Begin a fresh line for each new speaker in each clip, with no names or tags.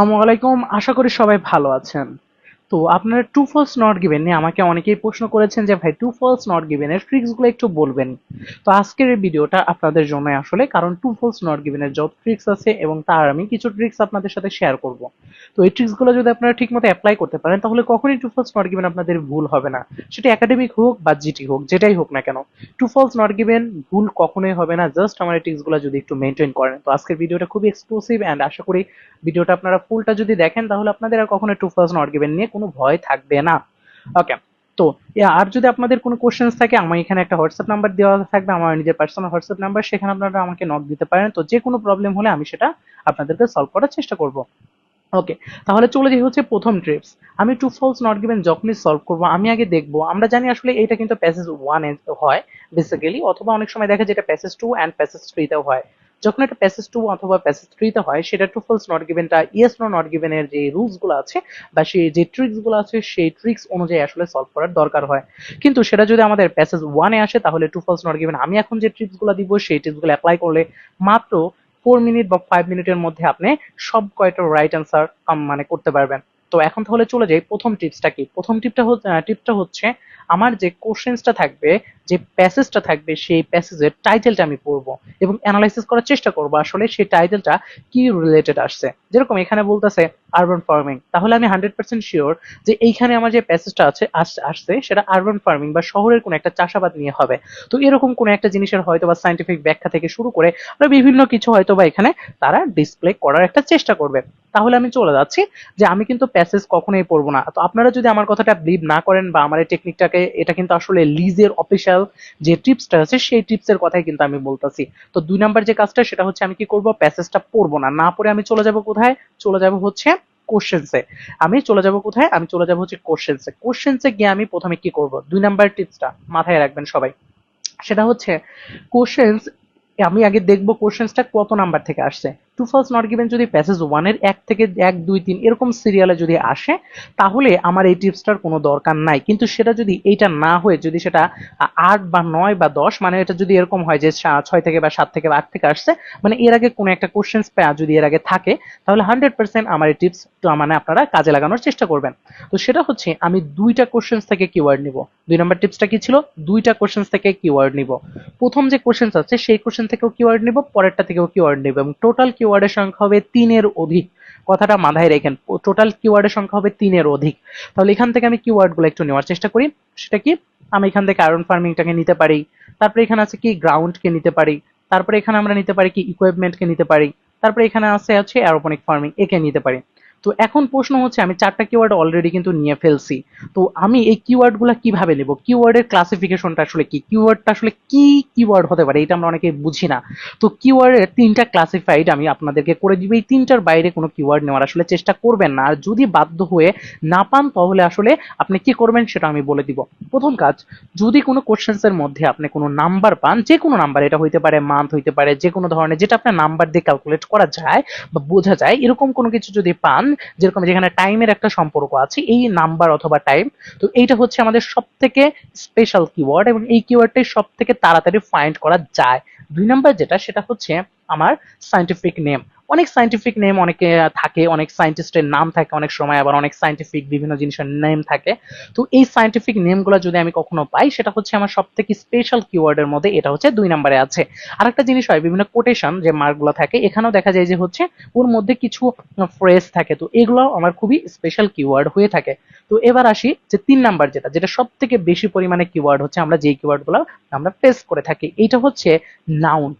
আসসালামু আলাইকুম, আশা করি সবাই ভালো আছেন। তো আপনারা টু ফলস নট গিভেন নিয়ে আমাকে অনেকেই প্রশ্ন করেছেন যে, ভাই, টু ফলস নট গিভেন এর ট্রিক্সগুলো একটু বলবেন। তো আজকের এই ভিডিওটা আপনাদের জন্য আসলে, কারণ টু ফলস নট গিভেন এর যত ট্রিক্স আছে এবং তার আমি কিছু ট্রিক্স আপনাদের সাথে শেয়ার করব। এই ট্রিক্সগুলো যদি আপনারা ঠিকমতো অ্যাপ্লাই করতে পারেন, তাহলে কখনই টু ফলস নট গিভেন আপনাদের ভুল হবে না। সেটা একাডেমিক হোক বা জিটি হোক, যেটাই হোক না কেন। টু ফলস নট গিভেন ভুল কখনোই হবে না। জাস্ট আমার এই ট্রিক্সগুলো যদি একটু মেনটেন করেন। তো আজকের ভিডিওটা খুবই এক্সক্লুসিভ এন্ড আশা করি ভিডিওটা আপনারা ফুলটা যদি দেখেন, তাহলে আপনাদের আর কখনো টু ফলস নট গিভেন নিয়ে কোনো ভয় থাকবে না। ওকে তো আর যদি আপনাদের কোনো কোশ্চেন্স থাকে, আমার এখানে একটা হোয়াটসঅ্যাপ নাম্বার দেওয়া থাকবে। আমার নিজের পার্সোনাল হোয়াটসঅ্যাপ নাম্বার সেখানে আপনারা আমাকে নক দিতে পারেন। তো যে কোনো প্রবলেম হলে আমি সেটা আপনাদেরকে সলভ করার চেষ্টা করব। ওকে তাহলে চলে যাই হচ্ছে প্রথম ট্রিপস আমি টু ফলস নট গিভেন যখনই সলভ করব, আমি আগে দেখব। আমরা জানি আসলে এটা কিন্তু প্যাসেজ ওয়ান হয় বেসিক্যালি অথবা অনেক সময় দেখা যায় এটা প্যাসেজ টু অ্যান্ড প্যাসেজ থ্রিতেও হয়। যখন এটা প্যাসেজ টু অথবা প্যাসেজ থ্রিতে হয়, সেটা টু ফলস নট গিভেনটা ইয়েস নো নট গিভেন এর যে রুলসগুলো আছে, বা সেই যে ট্রিক্সগুলো আছে, সেই ট্রিক্স অনুযায়ী আসলে সলভ করার দরকার হয়। কিন্তু সেটা যদি আমাদের প্যাসেজ ওয়ানে আসে, তাহলে টু ফলস নট গিভেন আমি এখন যে ট্রিক্সগুলো দিব, সেই ট্রিক্সগুলো অ্যাপ্লাই করলে মাত্র ফোর মিনিট বা ফাইভ মিনিটের মধ্যে আপনি সব কয়টা রাইট অ্যান্সার মানে করতে পারবেন। তো এখন তাহলে চলে যাই প্রথম টিপসটা কি? প্রথম টিপটা টিপটা হচ্ছে আমার যে কোশ্চেন্সটা থাকবে, যে প্যাসেজটা থাকবে, সেই প্যাসেজের টাইটেলটা আমি পড়ব এবং অ্যানালাইসিস করার চেষ্টা করব। আসলে সেই টাইটেলটা কি রিলেটেড আসছে? যেরকম এখানে বলতেছে আরবান ফার্মিং তাহলে আমি হান্ড্রেড পার্সেন্ট শিওর যে এইখানে আমার যে প্যাসেজটা আছে আসছে, সেটা আরবান ফার্মিং বা শহরের কোনো একটা চাষাবাদ নিয়ে হবে। তো এরকম কোনো একটা জিনিসের হয়তো বা সাইন্টিফিক ব্যাখ্যা থেকে শুরু করে বিভিন্ন কিছু হয়তো বা এখানে তারা ডিসপ্লে করার একটা চেষ্টা করবে। তাহলে আমি চলে যাচ্ছি যে আমি কিন্তু প্যাসেজ কখনোই পড়ব না। তো আপনারা যদি আমার কথাটা বিলিভ না করেন বা আমার এই টেকনিকটাকে এটা কিন্তু আসলে লিজের অফিসিয়াল যে টিপসটা আছে, সেই টিপসের কথাই কিন্তু আমি বলতেছি। তো দুই নাম্বার যে কাজটা, সেটা হচ্ছে আমি কি করব? প্যাসেজটা পড়ব না। না পড়ে আমি চলে যাব কোথায়? চলে যাব হচ্ছে কোশ্চেন্সে আমি চলে যাব কোথায়? আমি চলে যাব হচ্ছে কোশ্চেন্সে কোশ্চেন্সে গিয়ে আমি প্রথমে কি করব? দুই নাম্বার টিপসটা মাথায় রাখবেন সবাই। সেটা হচ্ছে কোশ্চেন্স আমি আগে দেখব কোশ্চেন্সটা কত নাম্বার থেকে আসছে। টু ফলস নট গিভেন যদি প্যাসেজ ওয়ানের এক থেকে এক, দুই, তিন এরকম সিরিয়ালে যদি আসে, তাহলে আমার এই টিপসটার কোনো দরকার নাই। কিন্তু সেটা যদি এইটা না হয়ে, যদি সেটা আট বা নয় বা দশ মানে এটা যদি এরকম হয় যে ছয় থেকে বা সাত থেকে বা আট থেকে আসছে মানে এর আগে কোনো একটা কোশ্চেন্স যদি এর আগে থাকে, তাহলে হান্ড্রেড পার্সেন্ট আমার এই টিপস মানে আপনারা কাজে লাগানোর চেষ্টা করবেন। তো সেটা হচ্ছে, আমি দুইটা কোশ্চেন্স থেকে কিওয়ার্ড নিব। দুই নম্বর টিপসটা কি ছিল? দুইটা কোশ্চেন্স থেকে কিওয়ার্ড নিব। প্রথম যে কোশ্চেন্স আছে, সেই কোশ্চেন থেকেও কিওয়ার্ড নিব, পরেরটা থেকেও কিওয়ার্ড নিব এবং টোটাল কিওয়ার্ডের সংখ্যা হবে তিনের অধিক। কথাটা মাথায় রেখেন টোটাল কিওয়ার্ডের সংখ্যা হবে তিনের অধিক। তাহলে এখান থেকে আমি কিওয়ার্ডগুলো একটু নেওয়ার চেষ্টা করি। সেটা কি? আমি এখান থেকে আয়রন ফার্মিংটাকে নিতে পারি। তারপরে এখানে আছে কি? গ্রাউন্ডকে নিতে পারি। তারপরে এখানে আমরা নিতে পারি কি? ইকুইপমেন্টকে নিতে পারি। তারপরে এখানে আছে হচ্ছে অ্যারোপনিক ফার্মিং একে নিতে পারি। তো এখন প্রশ্ন হচ্ছে, আমি চারটা কিওয়ার্ড অলরেডি কিন্তু নিয়ে ফেলছি। তো আমি এই কিওয়ার্ডগুলা কীভাবে নেব? কিওয়ার্ডের ক্লাসিফিকেশনটা আসলে কি? কিওয়ার্ডটা আসলে কি কিওয়ার্ড হতে পারে? এটা আমরা অনেকে বুঝি না। তো কিওয়ার্ডের তিনটা ক্লাসিফাইড আমি আপনাদেরকে করে দিব। এই তিনটার বাইরে কোনো কিওয়ার্ড নেওয়ার আসলে চেষ্টা করবেন না। আর যদি বাধ্য হয়ে না পান, তাহলে আসলে আপনি কি করবেন সেটা আমি বলে দিব। প্রথম কাজ, যদি কোনো কোশ্চেন্স এর মধ্যে আপনি কোনো নাম্বার পান যে কোনো নাম্বার এটা হইতে পারে মান্থ হইতে পারে যে কোনো ধরনের, যেটা আপনার নাম্বার দিয়ে ক্যালকুলেট করা যায় বা বোঝা যায়, এরকম কোনো কিছু যদি পান যেরকম যেখানে টাইমের একটা সম্পর্ক আছে, এই নাম্বার অথবা টাইম তো এইটা হচ্ছে আমাদের সব থেকে স্পেশাল কিওয়ার্ড এবং এই কিওয়ার্ডটাই সব থেকে তাড়াতাড়ি ফাইন্ড করা যায়। দুই নাম্বার যেটা, সেটা হচ্ছে আমার সাইন্টিফিক নেম অনেক সাইন্টিফিক নেম অনেকে থাকে, অনেক সাইন্টিস্টের নাম থাকে অনেক সময়, আবার অনেক সাইন্টিফিক বিভিন্ন জিনিসের নেম থাকে। তো এই সাইন্টিফিক নেমগুলো যদি আমি কখনো পাই, সেটা হচ্ছে আমার সব থেকে স্পেশাল কিওয়ার্ডের মধ্যে, এটা হচ্ছে দুই নম্বরে আছে। আরেকটা জিনিস হয়, বিভিন্ন কোটেশন যে মার্কগুলো থাকে, এখানেও দেখা যায় যে হচ্ছে ওর মধ্যে কিছু ফ্রেজ থাকে। তো এগুলো আমার খুবই স্পেশাল কিওয়ার্ড হয়ে থাকে। তো এবার আসি যে তিন নাম্বার যেটা যেটা সব থেকে বেশি পরিমাণে কিওয়ার্ড হচ্ছে, আমরা যেই কিওয়ার্ডগুলো আমরা টেস্ট করে থাকি, এইটা হচ্ছে নাউন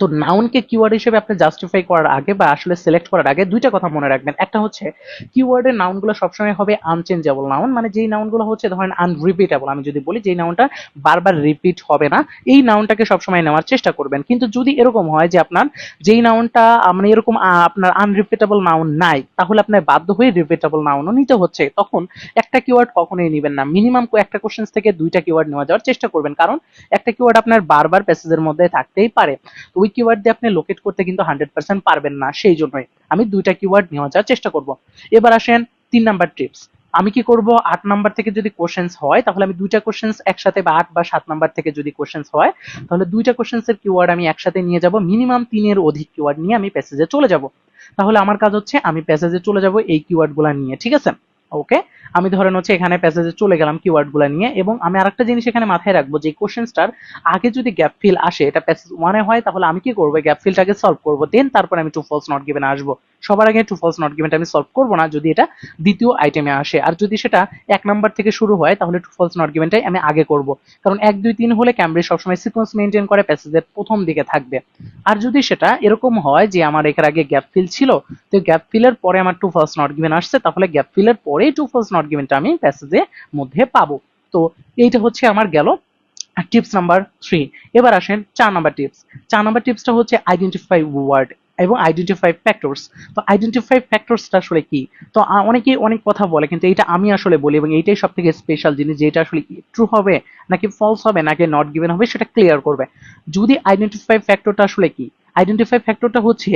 তো নাউনকে কিওয়ার্ড হিসেবে আপনি জাস্টিফাই করার আগে বা আসলে সিলেক্ট করার আগে দুইটা কথা মনে রাখবেন। একটা হচ্ছে কিওয়ার্ডের নাউনগুলো সবসময় হবে আনচেঞ্জেবল নাউন মানে যেই নাউনগুলো হচ্ছে ধরেন আনরিপিটেবল আমি যদি বলি যেই নাউনটা বারবার রিপিট হবে না, এই নাউনটাকে সবসময় নেওয়ার চেষ্টা করবেন। কিন্তু যদি এরকম হয় যে আপনার যেই নাউনটা মানে এরকম আপনার আনরিপিটেবল নাউন নাই, তাহলে আপনার বাধ্য হয়ে রিপিটেবল নাউনও নিতে হচ্ছে। তখন একটা কিওয়ার্ড কখনোই নেবেন না। মিনিমাম একটা কোশ্চেন থেকে দুইটা কিওয়ার্ড নেওয়া যাওয়ার চেষ্টা করবেন। কারণ একটা কিওয়ার্ড আপনার বারবার প্যাসেজের মধ্যে থাকতেই পারে। তো ওই কিওয়ার্ড দিয়ে আপনি লোকেট করতে কিন্তু হান্ড্রেড পার্সেন্ট পারবেন না, সেই জন্যই আমি দুইটা কিওয়ার্ড নেওয়া যাওয়ার চেষ্টা করব। এবার আসেন তিন নাম্বার টিপস আমি কি করব? আট নাম্বার থেকে যদি কোশ্চেন্স হয়, তাহলে আমি দুইটা কোশ্চেন্স একসাথে বা আট বা সাত নাম্বার থেকে যদি কোশ্চেন্স হয়, তাহলে দুইটা কোশ্চেন্স এর কিওয়ার্ড আমি একসাথে নিয়ে যাব মিনিমাম তিনের অধিক কিওয়ার্ড নিয়ে আমি প্যাসেজে চলে যাব। তাহলে আমার কাজ হচ্ছে, আমি প্যাসেজে চলে যাব, এই কিওয়ার্ডগুলো নিয়ে, ঠিক আছে? ওকে আমি ধরেন হচ্ছে এখানে প্যাসেজে চলে গেলাম কিওয়ার্ডগুলো নিয়ে এবং আমি আরেকটা জিনিস এখানে মাথায় রাখব যে কোশ্চেনটার আগে যদি গ্যাপ ফিল আসে, এটা প্যাসেজ ওয়ানে হয়, তাহলে আমি কি করব? গ্যাপ ফিলটাকে সলভ করব। দেন তারপর আমি টু ফলস নট গিভেন আসব। সবার আগে টু ফলস নট গিভেনটা আমি সলভ করব না, যদি এটা দ্বিতীয় আইটেমে আসে। আর যদি সেটা এক নাম্বার থেকে শুরু হয়, তাহলে টু ফলস নট গিভেনটাই আমি আগে করব। কারণ এক, দুই, তিন হলে ক্যামব্রিজ সবসময় সিকোয়েন্স মেনটেন করে প্যাসেজের প্রথম দিকে থাকবে। আর যদি সেটা এরকম হয় যে আমার এখানে আগে গ্যাপ ফিল ছিল, তো গ্যাপ ফিলের পরে আমার টু ফলস নট গিভেন আসছে, তাহলে গ্যাপ ফিলের পরেই টু ফলস নট গিভেনটা আমি প্যাসেজের মধ্যে পাবো। তো এইটা হচ্ছে আমার গেল টিপস নাম্বার থ্রি এবার আসেন চার নাম্বার টিপস চার নাম্বার টিপসটা হচ্ছে আইডেন্টিফাই ওয়ার্ড এবং আইডেন্টিফাই ফ্যাক্টরস তো আইডেন্টিফাই ফ্যাক্টরসটা আসলে কি? তো অনেকেই অনেক কথা বলে, কিন্তু এটা আমি আসলে বলি এবং এইটাই সব থেকে স্পেশাল জিনিস, যে এটা আসলে ট্রু হবে নাকি ফলস হবে, নাকি নট গিভেন হবে, সেটা ক্লিয়ার করবে। যদি আইডেন্টিফাই ফ্যাক্টরটা আসলে কি? আইডেন্টিফাই ফ্যাক্টরটা হচ্ছে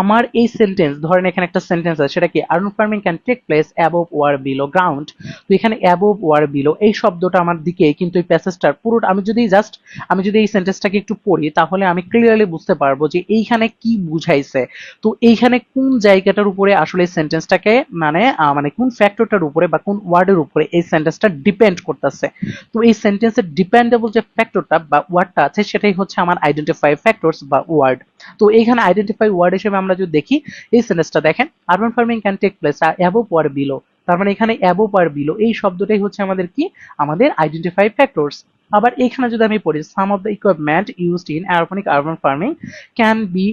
আমার এই সেন্টেন্স ধরেন এখানে একটা সেন্টেন্স আছে, সেটা কি urban farming can take place above or below ground তো এখানে অ্যাবভ ওয়ার বিলো এই শব্দটা আমার দিকে কিন্তু এই প্যাসেজটার পুরোটা, আমি যদি জাস্ট আমি যদি এই সেন্টেন্সটাকে একটু পড়ি, তাহলে আমি ক্লিয়ারলি বুঝতে পারব যে এইখানে কি বুঝাইছে। তো এইখানে কোন জায়গাটার উপরে আসলে এই সেন্টেন্সটাকে মানে মানে কোন ফ্যাক্টরটার উপরে বা কোন ওয়ার্ডের উপরে এই সেন্টেন্সটা ডিপেন্ড করতেছে? তো এই সেন্টেন্সের ডিপেন্ডেবল যে ফ্যাক্টরটা বা ওয়ার্ডটা আছে, সেটাই হচ্ছে আমার আইডেন্টিফাই ফ্যাক্টরস বা ওয়ার্ড তো এইখানে আইডেন্টিফাই ওয়ার্ড হিসেবে আমরা যদি দেখি, এই সেন্টেন্সটা দেখেন urban farming can take place above or below তার মানে এখানে অ্যাবভ আর বিলো এই শব্দটাই হচ্ছে আমাদের কি? আমাদের আইডেন্টিফাই ফ্যাক্টরস আবার এখানে যদি আমি পড়ি some of the equipment used in aeroponic urban farming can be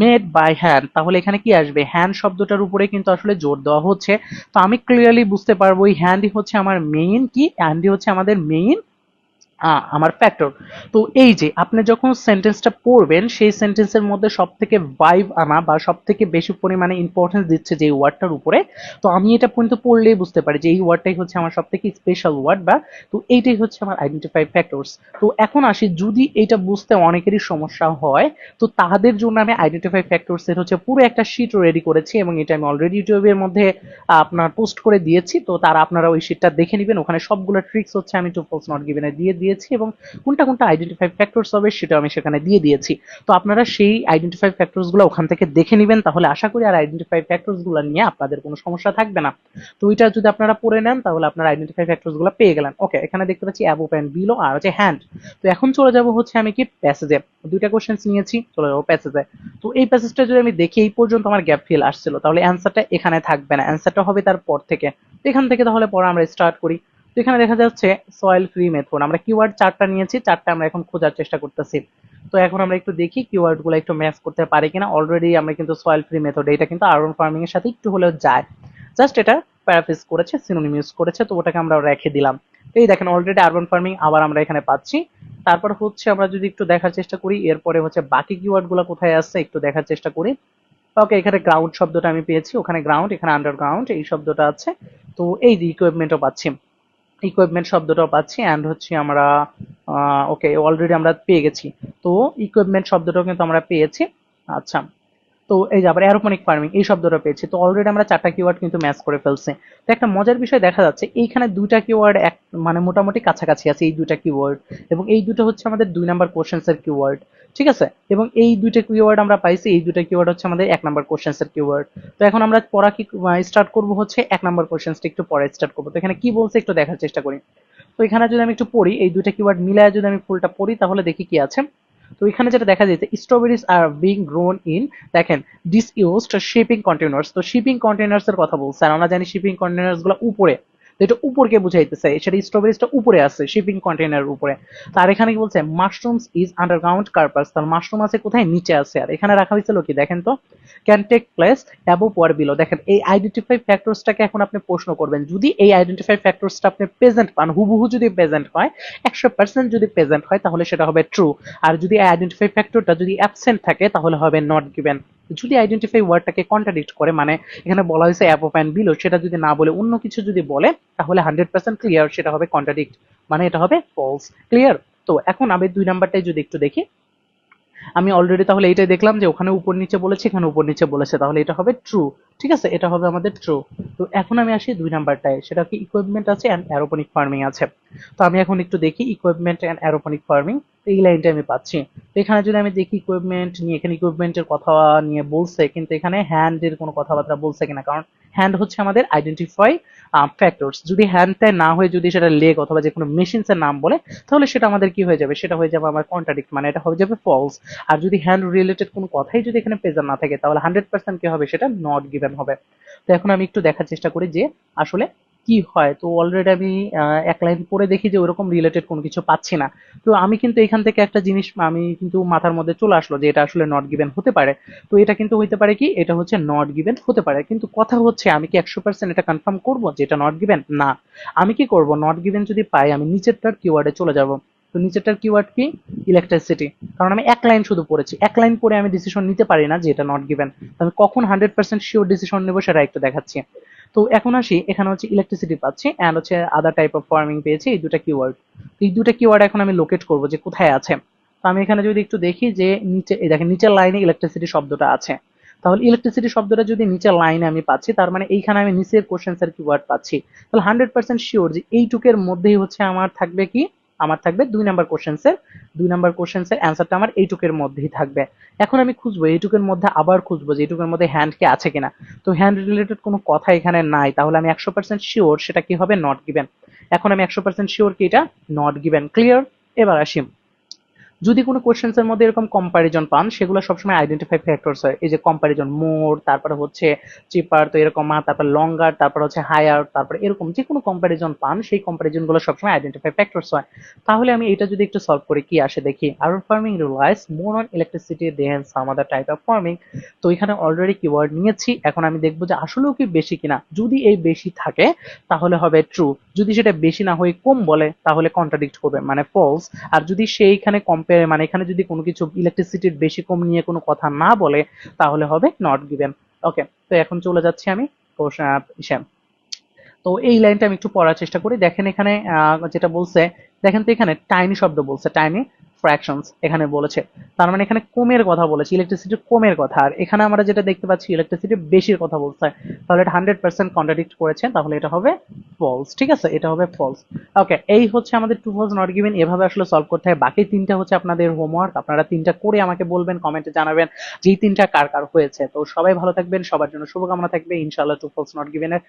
made by hand তাহলে এখানে কি আসবে? হ্যান্ড শব্দটার উপরে কিন্তু আসলে জোর দেওয়া হচ্ছে। তো আমি ক্লিয়ারলি বুঝতে পারব, এই হ্যান্ডই হচ্ছে আমার মেইন কি? হ্যান্ডই হচ্ছে আমাদের মেইন আমার ফ্যাক্টর তো এই যে, আপনি যখন সেন্টেন্সটা পড়বেন, সেই সেন্টেন্সের মধ্যে সব থেকে ভাইভ আনা বা সব থেকে বেশি পরিমাণে ইম্পর্টেন্স দিচ্ছে যে ওয়ার্ডটার উপরে, তো আমি এটা পর্যন্ত পড়লেই বুঝতে পারি যে এই ওয়ার্ডটাই হচ্ছে আমার সব থেকে স্পেশাল ওয়ার্ড বা, তো এইটাই হচ্ছে আমার আইডেন্টিফাই ফ্যাক্টরস তো এখন আসি, যদি এটা বুঝতে অনেকেরই সমস্যা হয়, তো তাদের জন্য আমি আইডেন্টিফাই ফ্যাক্টরস এর হচ্ছে পুরো একটা শিট রেডি করেছি এবং এটা আমি অলরেডি ইউটিউবের মধ্যে আপনার পোস্ট করে দিয়েছি, তো তারা আপনারা ওই শিটটা দেখে নেবেন। ওখানে সবগুলো ট্রিক্স হচ্ছে আমি টু ফলস নট গিভেনে দিয়ে দিয়েছি এবং কোনটা কোনটা আইডেন্টিফাই ফ্যাক্টরস হবে সেটা আমি সেখানে দিয়ে দিয়েছি। তো আপনারা সেই আইডেন্টিফাই ফ্যাক্টরসগুলো ওখান থেকে দেখে নেবেন, তাহলে আশা করি আর আইডেন্টিফাই ফ্যাক্টরসগুলো নিয়ে আপনাদের কোনো সমস্যা থাকবে না। তো ওইটা যদি আপনারা পড়ে নেন, তাহলে আপনারা আইডেন্টিফাই ফ্যাক্টরসগুলো পেয়ে গেলেন। ওকে এখানে দেখতে পাচ্ছি অ্যাবো প্যান্ট বিলো আর হচ্ছে হ্যান্ড তো এখন চলে যাব হচ্ছে আমি কি প্যাসেজে দুইটা কোশ্চেন্স নিয়েছি, চলে যাব প্যাসেজে তো এই প্যাসেজটা যদি আমি দেখি, এই পর্যন্ত আমার গ্যাপ ফিল আসছিল, তাহলে অ্যান্সারটা এখানে থাকবে না। অ্যান্সারটা হবে তারপর থেকে। এখান থেকে তাহলে পরে আমরা স্টার্ট করি। তো এখানে দেখা যাচ্ছে সয়েল ফ্রি মেথড আমরা কিওয়ার্ড চারটা নিয়েছি, চারটা আমরা এখন খোঁজার চেষ্টা করতেছি। তো এখন আমরা একটু দেখি কিওয়ার্ডগুলো একটু ম্যাচ করতে পারি কিনা। অলরেডি আমরা কিন্তু সয়েল ফ্রি মেথড এটা কিন্তু আরবান ফার্মিং এর সাথে একটু হলেও যায়। জাস্ট এটা প্যারাফিস করেছে সিনোনিম ইউজ করেছে, তো ওটাকে আমরা রেখে দিলাম। এই দেখেন অলরেডি আরবান ফার্মিং আবার আমরা এখানে পাচ্ছি। তারপর হচ্ছে আমরা যদি একটু দেখার চেষ্টা করি, এরপরে হচ্ছে বাকি কিওয়ার্ডগুলো কোথায় আসছে, একটু দেখার চেষ্টা করি। ওকে এখানে গ্রাউন্ড শব্দটা আমি পেয়েছি, ওখানে গ্রাউন্ড এখানে আন্ডারগ্রাউন্ড এই শব্দটা আছে। তো এই যে ইকুইপমেন্টও পাচ্ছি। ইকুইপমেন্ট শব্দটাও পাচ্ছি অ্যান্ড হচ্ছে আমরা ওকে অলরেডি আমরা পেয়ে গেছি। তো ইকুইপমেন্ট শব্দটাও কিন্তু আমরা পেয়েছি। আচ্ছা। তো এই যে আবার অ্যারোপনিক ফার্মিং এই শব্দটা পেয়েছি। তো অলরেডি আমরা চারটা কিওয়ার্ড কিন্তু ম্যাচ করে ফেলছি। তো একটা মজার বিষয় দেখা যাচ্ছে, এইখানে দুইটা কিওয়ার্ড এক মানে মোটামুটি কাছাকাছি আছে এই দুইটা কিওয়ার্ড এবং এই দুটো হচ্ছে আমাদের দুই নাম্বার কোশ্চেন্স এর কিওয়ার্ড ঠিক আছে? এবং এই দুইটা কিওয়ার্ড আমরা পাইছি, এই দুইটা কিওয়ার্ড হচ্ছে আমাদের এক নাম্বার কোশ্চেন্স এর কিওয়ার্ড তো এখন আমরা পড়া কি স্টার্ট করব হচ্ছে এক নাম্বার কোশ্চেন্সটা একটু পরে স্টার্ট করব। তো এখানে কি বলছে একটু দেখার চেষ্টা করি। তো এখানে যদি আমি একটু পড়ি, এই দুইটা কিওয়ার্ড মিলায় যদি আমি ফুলটা পড়ি, তাহলে দেখি কি আছে। তো এখানে যেটা দেখা যাচ্ছে strawberries R being grown in দেখেন ডিসইউজড শিপিং কন্টেনার্স তো শিপিং কন্টেনার্স এর কথা বলছে, আর আমরা জানি শিপিং কন্টেনার্সগুলো উপরে। এটা উপরকে বুঝাইতেছে, সেটা স্ট্রবেরিজটা উপরে আছে শিপিং কন্টেনারের উপরে। তার এখানে কি বলছে? মাশরুমস ইজ আন্ডারগ্রাউন্ড কার্পাস তার মাশরুম আছে কোথায়? নিচে আছে। আর এখানে রাখা হয়েছিল কি? দেখেন তো। Can take place above or below দেখেন, এই আইডেন্টিফাই ফ্যাক্টরসটাকে এখন আপনি প্রশ্ন করবেন। যদি এই আইডেন্টিফাই ফ্যাক্টরসটা আপনি প্রেজেন্ট পান, হুবহু যদি প্রেজেন্ট হয়, একশো পার্সেন্ট যদি প্রেজেন্ট হয়, তাহলে সেটা হবে ট্রু আর যদি আইডেন্টিফাই ফ্যাক্টরটা যদি অ্যাবসেন্ট থাকে, তাহলে হবে নট গিভেন যদি আইডেন্টিফাই ওয়ার্ডটাকে কন্ট্রাডিক্ট করে মানে এখানে বলা হয়েছে অ্যাবভ অ্যান্ড বিলো সেটা যদি না বলে, অন্য কিছু যদি বলে, তাহলে হান্ড্রেড পার্সেন্ট ক্লিয়ার সেটা হবে কন্ট্রাডিক্ট মানে এটা হবে ফলস ক্লিয়ার তো এখন আমি দুই নাম্বারটাই যদি একটু দেখি, আমি অলরেডি তাহলে এটাই দেখলাম যে ওখানে উপর নিচে বলেছে, এখানে উপর নিচে বলেছে, তাহলে এটা হবে ট্রু ঠিক আছে, এটা হবে আমাদের ট্রু তো এখন আমি আসি দুই নাম্বারটায়, সেটা কি ইকুইপমেন্ট আছে অ্যান্ড অ্যারোপনিক ফার্মিং আছে। তো আমি এখন একটু দেখি ইকুইপমেন্ট অ্যান্ড অ্যারোপনিক ফার্মিং এই লাইনটা আমি পাচ্ছি। তো এখানে যদি আমি দেখি ইকুইপমেন্ট নিয়ে এখানে ইকুইপমেন্টের কথা নিয়ে বলছে, কিন্তু এখানে হ্যান্ডের কোনো কথাবার্তা বলছে কিনা, কারণ হ্যান্ড হচ্ছে আমাদের আইডেন্টিফাই ফ্যাক্টরস যদি হ্যান্ডটায় না হয়ে যদি সেটা লেগ অথবা যে কোনো মেশিনস এর নাম বলে, তাহলে সেটা আমাদের কি হয়ে যাবে? সেটা হয়ে যাবে আমার কন্ট্রাডিক্ট মানে এটা হয়ে যাবে ফলস আর যদি হ্যান্ড রিলেটেড কোনো কথাই যদি এখানে প্রেজেন্ট না থাকে, তাহলে হান্ড্রেড পার্সেন্ট কি হবে সেটা নট গিভেন হবে। তো এখন আমি একটু দেখার চেষ্টা করি যে আসলে কি হয়। তো অলরেডি আমি এক লাইন পড়ে দেখি যে ওরকম রিলেটেড কোনো কিছু পাচ্ছি না। তো আমি কিন্তু এখান থেকে একটা জিনিস, আমি কিন্তু মাথার মধ্যে চলে আসলো যে এটা আসলে নট গিভেন হতে পারে। তো এটা কিন্তু হইতে পারে কি, এটা হচ্ছে নট গিভেন হতে পারে। কিন্তু কথা হচ্ছে, আমি কি একশো পার্সেন্ট এটা কনফার্ম করব যে এটা নট গিভেন না। আমি কি করব? নট গিভেন যদি পাই, আমি নিচেরটার কিওয়ার্ডে চলে যাব। তো নিচেরটার কিওয়ার্ড কি? ইলেকট্রিসিটি কারণ আমি এক লাইন শুধু পড়েছি। এক লাইন পড়ে আমি ডিসিশন নিতে পারি না যে এটা নট গিভেন আমি কখন হান্ড্রেড পার্সেন্ট শিওর ডিসিশন নেব সেটা একটু দেখাচ্ছি। তো এখন আসি, এখানে হচ্ছে ইলেকট্রিসিটি পাচ্ছি অ্যান্ড হচ্ছে আদার টাইপ অফ ফার্মিং পেয়েছি এই দুটা কিওয়ার্ড এই দুটা কিওয়ার্ড এখন আমি লোকেট করব যে কোথায় আছে। তো আমি এখানে যদি একটু দেখি যে নিচে, এই দেখেন নিচের লাইনে ইলেকট্রিসিটি শব্দটা আছে। তাহলে ইলেকট্রিসিটি শব্দটা যদি নিচের লাইনে আমি পাচ্ছি, তার মানে এইখানে আমি নিচের কোশ্চেন্স এর কিওয়ার্ড পাচ্ছি। তাহলে হান্ড্রেড পার্সেন্ট শিওর যে এইটুকের মধ্যেই হচ্ছে আমার থাকবে কি? আমার থাকবে দুই নাম্বার কোশ্চেন্সের দুই নাম্বার কোশ্চেন্স এর অ্যান্সারটা আমার এইটুকের মধ্যেই থাকবে। এখন আমি খুঁজবো, এইটুকের মধ্যে আবার খুঁজবো যে এইটুকের মধ্যে হ্যান্ড কি আছে কিনা। তো হ্যান্ড রিলেটেড কোনো কথা এখানে নাই, তাহলে আমি একশো পার্সেন্ট শিওর সেটা কি হবে? নট গিভেন এখন আমি একশো পার্সেন্ট শিওর কি এটা? নট গিভেন ক্লিয়ার এবার আসি। যদি কোনো কোশ্চেন্স এর মধ্যে এরকম কম্পারিজন পান, সেগুলো সবসময় আইডেন্টিফাই ফ্যাক্টরস হয়। এই যে কম্পারিজন মোর তারপরে হচ্ছে চিপার তো এরকম আর তারপর লঙ্গার তারপর হচ্ছে হায়ার তারপর এরকম যে কোনো কম্পারিজন পান, সেই কম্পারিজনগুলো সবসময় আইডেন্টিফাই ফ্যাক্টরস হয়। তাহলে আমি এটা যদি একটু সলভ করে, কি আসে দেখি? Urban farming relies more on electricity than some other type of farming তো এখানে অলরেডি কিওয়ার্ড নিয়েছি। এখন আমি দেখব যে আসলেও কি বেশি কিনা। যদি এই বেশি থাকে, তাহলে হবে ট্রু যদি সেটা বেশি না হয়ে কম বলে, তাহলে কন্ট্রাডিক্ট করবে। মানে ফলস আর যদি সেইখানে কম্পেয়ার মানে এখানে যদি কোনো কিছু ইলেকট্রিসিটির বেশি কম নিয়ে কোনো কথা না বলে, তাহলে হবে নট গিভেন ওকে তো এখন চলে যাচ্ছি আমি তো এই লাইনটা আমি একটু পড়ার চেষ্টা করি। দেখেন এখানে যেটা বলছে, দেখেন তো এখানে টাইনি শব্দ বলছে। টাইনি ফ্র্যাকশনস এখানে বলেছে। তার মানে এখানে কমের কথা বলেছে ইলেকট্রিসিটি কমের কথা। আর এখানে আমরা যেটা দেখতে পাচ্ছি ইলেকট্রিসিটি বেশির কথা বলছে। তাহলে এটা হান্ড্রেড পার্সেন্ট কন্ট্রাডিক্ট করেছে, তাহলে এটা হবে ফলস ঠিক আছে? এটা হবে ফলস ওকে এই হচ্ছে আমাদের টু ফলস নট গিভেন এভাবে আসলে সলভ করতে হয়। বাকি তিনটা হচ্ছে আপনাদের হোমওয়ার্ক আপনারা তিনটা করে আমাকে বলবেন কমেন্টে জানাবেন, যে তিনটা কার কার হয়েছে। তো সবাই ভালো থাকবেন, সবার জন্য শুভকামনা থাকবে, ইনশাআল্লাহ টু ফলস নট গিভেনের